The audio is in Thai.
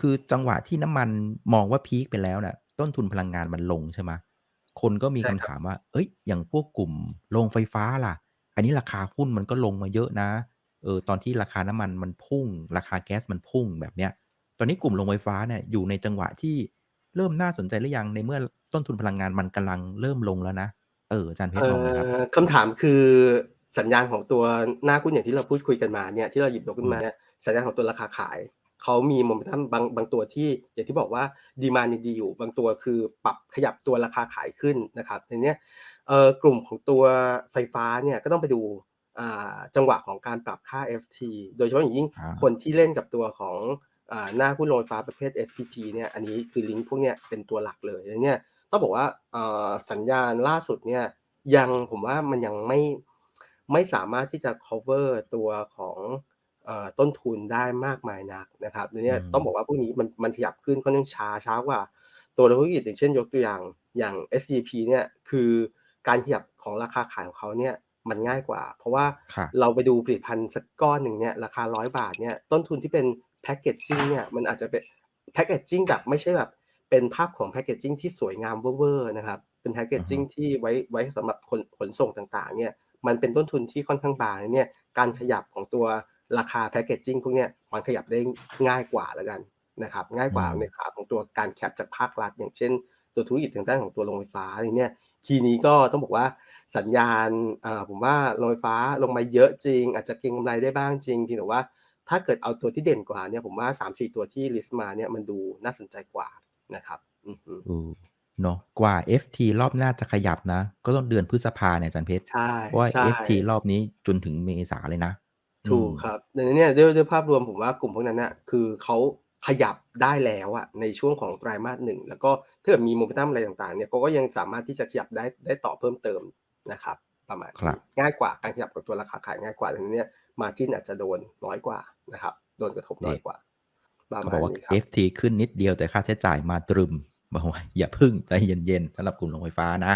คือจังหวะที่น้ำมันมองว่าพีกไปแล้วน่ะ ต้นทุนพลังงานมันลงใช่ไหมคนก็มีใช่ครคำถับามว่าเฮ้ย อย่างพวกกลุ่มโรงไฟฟ้าล่ะ อันนี้ราคาหุ้นมันก็ลงมาเยอะนะ เออ ตอนที่ราคาน้ำมันมันพุ่ง ราคาแก๊สมันพุ่งแบบเนี้ย ตอนนี้กลุ่มโรงไฟฟ้าเนี่ยอยู่ในจังหวะที่เริ่มน่าสนใจหรือยังในเมื่อต้นทุนพลังงานมันกำลังเริ่มลงแล้วนะ เอออาจารย์เพเอชรมองไงครับ?อคำถามคือสัญญาณของตัวหน้าหุ้นอย่างที่เราพูดคุยกันมาเนี่ยที่เราหยิบยกขอึื้นมามเนี่ยสัญญาณของตัวราคาขาย เขามี Momentum บางบางตัวที่อย่างที่บอกว่า Demand ยังดีอยู่ บางตัวคือปรับขยับตัวราคาขายขึ้นนะครับทีเนี้ยเอ่อกลุ่มของตัวไฟฟ้าเนี่ยก็ต้องไปดูอ่าจังหวะของการปรับค่า FT โดยเฉพาะอย่างยิ่งอาคนที่เล่นกับตัวของอ่าหน้าหุ้นโรงไฟฟ้าประเภท SPP เนี่ยอันนี้คือลิงก์พวกเนี้ยเป็นตัวหลักเลยดังนั้นเนี่ยต้องบอกว่าเอ่อสัญญาณล่าสุดเนี่ยยังผมว่ามันยังไม่ไม่สามารถที่จะคัฟเวอร์ตัวของเอ่อ ต้นทุนได้มากมายนักนะครับทีอืเนี้ยต้องบอกมว่าพวกนี้มันมันขยับขึ้นค่อนข้างช้าช้ากว่า ตัวธุรกิจอย่างเช่นยกตัวอย่างอย่าง SCP เนี่ยคือการขยับของราคาขายของเขาเนี่ยมันง่ายกว่า เพราะว่าครับเราไปดูผลิตภัณฑ์สักก้อนหนึ่งเนี่ยราคา100บาทเนี่ยต้นทุนที่เป็น Packaging เนี่ยมันอาจจะเป็น Packaging แบบไม่ใช่แบบเป็นภาพของ Packaging ที่สวยงามเว่อร์ๆนะครับเป็นอือฮึ Packaging ที่ไว้ไว้สำหรับขนขนส่งต่างๆเนี่ยมันเป็นต้นทุนที่ค่อนข้างบางดังนั้นเนี่ยการขยับของตัว ราคา Packaging พวกเนี้ยมันขยับได้ง่ายกว่าแล้วกันนะครับง่ายอืกว่าในมขาของตัวการแคปจากภาครัฐ อย่างเช่น ตัวธุรกิจทางด้านของตัวโรงไฟฟ้าทีเนี้ยคีย์นี้ก็ต้องบอกว่าสัญญาณอ่าผมว่าโรงไฟฟ้าลงมาเยอะจริง อาจจะเก็งกำไรได้บ้างจริงเพียงแต่ว่าถ้าเกิดเอาตัวที่เด่นกว่าเนี่ยผมว่า 3-4 ตัวที่ลิสต์มาเนี่ยมันดูน่าสนใจกว่านะครับอือฮึเออเนาะกว่า FT รอบหน้าจะขยับนะ ก็ต้องเดือนพฤษภาเนี่ยอาจารย์เพชรใช่เพราะว่าใช่ FT รอบนี้จนถึงเมษาเลยนะ อถืูม กครับ ดังนั้นเนี่ยด้วย ด้วยภาพรวมผมว่ากลุ่มพวกนั้นน่ะ คือเขาขยับได้แล้วอะในช่วงของไตรมาส 1 แล้วก็ถ้าเกิดมี Momentum อะไรต่าง ๆ เนี่ย เขาก็ยังสามารถที่จะขยับได้ ได้ต่อเพิ่มเติมนะครับ ประมาณนครีั้บง่ายกว่า การขยับกับตัวราคาขายง่ายกว่า ดังนั้นเนี่ย Margin อาจจะโดนน้อยกว่านะครับ โดนกระทบนน้ีอ่ ยกว่า ปรเขะามบาอกว่าณนี้ครับ FT ขึ้นนิดเดียว แต่ค่าใช้จ่ายมาตรึม บอกว่า อย่าพึ่ง ใจเย็น ๆ สำหรับกลุ่มโรงไฟฟ้านะ